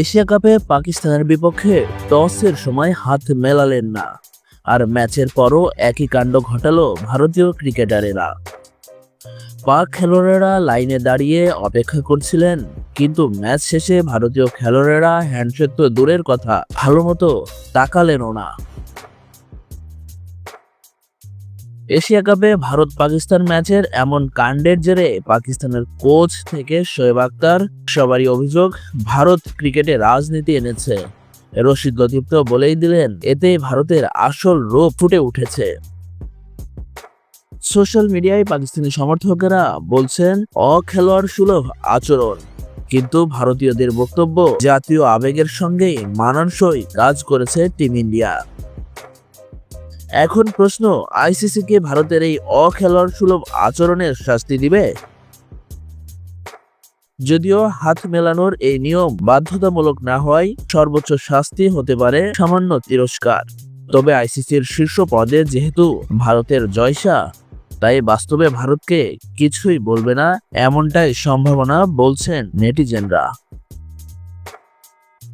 Asia কাপে পাকিস্তানের বিপক্ষে টসের সময় হাত মেলালেন না। আর ম্যাচের পরও একই কাণ্ড ঘটালো ভারতীয় ক্রিকেটারেরা। পাক খেলোয়াড়েরা লাইনে দাঁড়িয়ে অপেক্ষা করছিলেন, কিন্তু ম্যাচ শেষে ভারতীয় খেলোয়াড়েরা হ্যান্ডশেক তো দূরের কথা ভালো মতো তাকালেনও না। এশিয়া কাপে ভারত পাকিস্তান ম্যাচের এমন কাণ্ডের জেরে পাকিস্তানের কোচ থেকে শোয়েব আক্তার সবারই অভিযোগ, ভারত ক্রিকেটে রাজনীতি এনেছে। রশিদ লতিফ তো বলেই দিলেন এতে ভারতের আসল রূপ ফুটে উঠেছে। সোশ্যাল মিডিয়ায় পাকিস্তানি সমর্থকেরা বলছেন, অখেলোয়াড় সুলভ আচরণ। কিন্তু ভারতীয়দের বক্তব্য জাতীয় আবেগের সঙ্গেই মানানসই কাজ করেছে টিম ইন্ডিয়া। এখন প্রশ্ন, আইসিসি কে ভারতের এই অখেলোয়াড় সুলভ আচরণের শাস্তি দিবে? যদিও হাত মেলানোর এই নিয়ম বাধ্যতামূলক না হওয়ায় সর্বোচ্চ শাস্তি হতে পারে সামান্য তিরস্কার। তবে আইসিসির শীর্ষ পদে যেহেতু ভারতের জয়সা, তাই বাস্তবে ভারতকে কিছুই বলবে না, এমনটাই সম্ভাবনা বলছেন নেটিজেনরা।